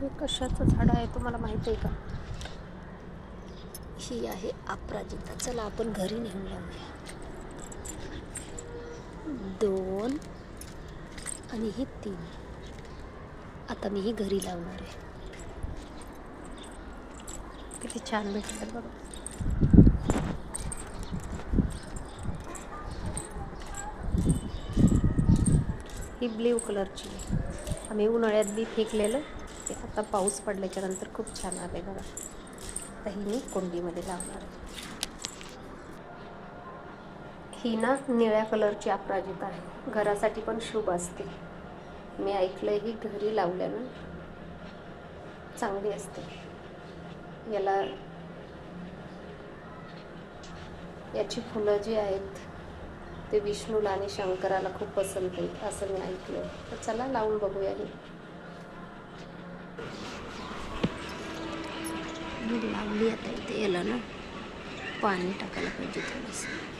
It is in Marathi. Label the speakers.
Speaker 1: हे कशाचं झाड आहे तुम्हाला माहिती आहे का? ही आहे अपराजिता. चला आपण घरी नेऊन लावूया. दोन आणि ही तीन. आता मी ही घरी लावणार आहे. किती छान भेटतात बघा. ही ब्ल्यू कलरची आहे. आम्ही उन्हाळ्यात बी फेकलेलं. ते आता पाऊस पडल्याच्या नंतर खूप छान आले बघा. आता ही मी कोंडीमध्ये लावणार आहे. ही ना निळ्या कलरची अपराजिता आहे. घरासाठी पण शुभ असते. मी ऐकलं ही घरी लावल्यानं चांगली असते. याला याची फुलं जी आहेत ते विष्णूला आणि शंकराला खूप पसंत आहे असं मी ऐकलं तर चला लावून बघूया हे. लावली आता इथे याला ना. पाणी टाकायला पाहिजे थोडंसं.